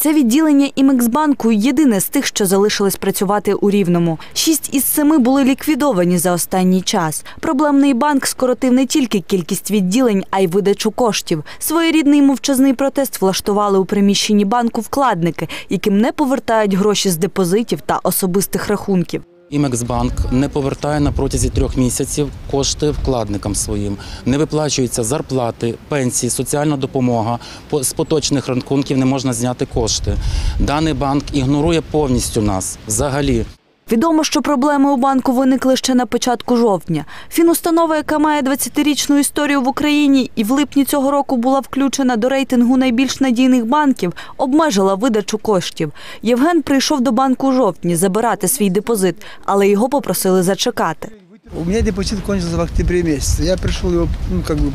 Це відділення Імексбанку єдине з тих, що залишилось працювати у Рівному. Шість із семи були ліквідовані за останній час. Проблемний банк скоротив не тільки кількість відділень, а й видачу коштів. Своєрідний мовчазний протест влаштували у приміщенні банку вкладники, яким не повертають гроші з депозитів та особистих рахунків. Імексбанк не повертає на протязі трьох місяців кошти вкладникам своїм. Не виплачуються зарплати, пенсії, соціальна допомога. По- З поточних рахунків не можна зняти кошти. Даний банк ігнорує повністю нас взагалі. Відомо, що проблеми у банку виникли ще на початку жовтня. Фінустанова, яка має 20-річну історію в Україні і в липні цього року була включена до рейтингу найбільш надійних банків, обмежила видачу коштів. Євген прийшов до банку у жовтні забирати свій депозит, але його попросили зачекати. У меня депозит кончился в октябре месяце. Я пришел его ну, как бы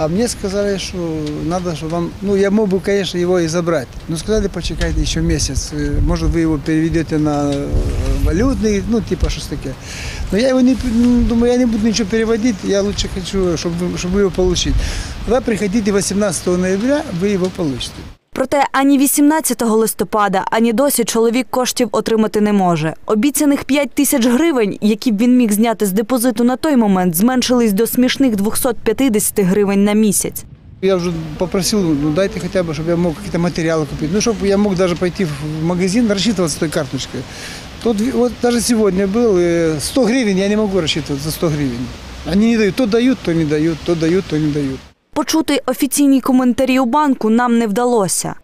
а мне сказали, что надо, чтобы вам... Ну, я мог бы, конечно, его и забрать. Но сказали, почекайте еще месяц. Э, Может, вы его переведете на э, валютный, ну, типа, что такое. Но я его не... ну, Думаю, я не буду ничего переводить, я лучше хочу, чтобы, вы- чтобы его получить. Тогда приходите 18 ноября, вы его получите. Проте ані 18 листопада, ані досі чоловік коштів отримати не може. Обіцяних 5 тисяч гривень, які б він міг зняти з депозиту на той момент, зменшились до смішних 250 гривень на місяць. Я уже попросил, ну дайте хотя бы, чтобы я мог какие-то материалы купить. Ну, чтобы я мог даже пойти в магазин, рассчитываться той карточкой. Тут вот даже сегодня был, э, 100 гривен я не могу рассчитываться за 100 гривен. Они не дают, то дают, то не дают, то дают, то не дают. Почути офіційні коментарі у банку нам не вдалося.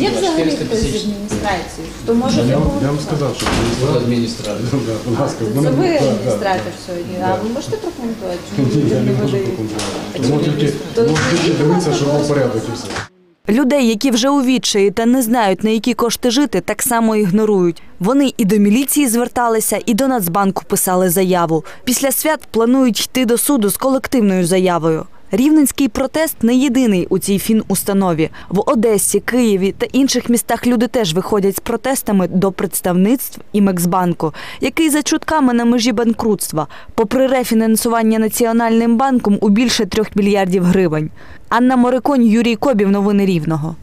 Є взагалі хтось з адміністрації, хто може Я, вам- я вам сказав, що ви адміністратор. Будь ласка, Це мене- ви да, да, адміністратор сьогодні, а ви можете прокоментувати? Чому Ні, люди я не не можу видають? прокоментувати. тільки То можу тільки знайдіть дивитися, був порядок і все. Людей, які вже у відчаї та не знають, на які кошти жити, так само ігнорують. Вони і до міліції зверталися, і до Нацбанку писали заяву. Після свят планують йти до суду з колективною заявою. Рівненський протест не єдиний у цій фінустанові. В Одесі, Києві та інших містах люди теж виходять з протестами до представництв і Мексбанку, який за чутками на межі банкрутства, попри рефінансування Національним банком у більше трьох мільярдів гривень. Анна Мориконь, Юрій Кобів. Новини Рівного.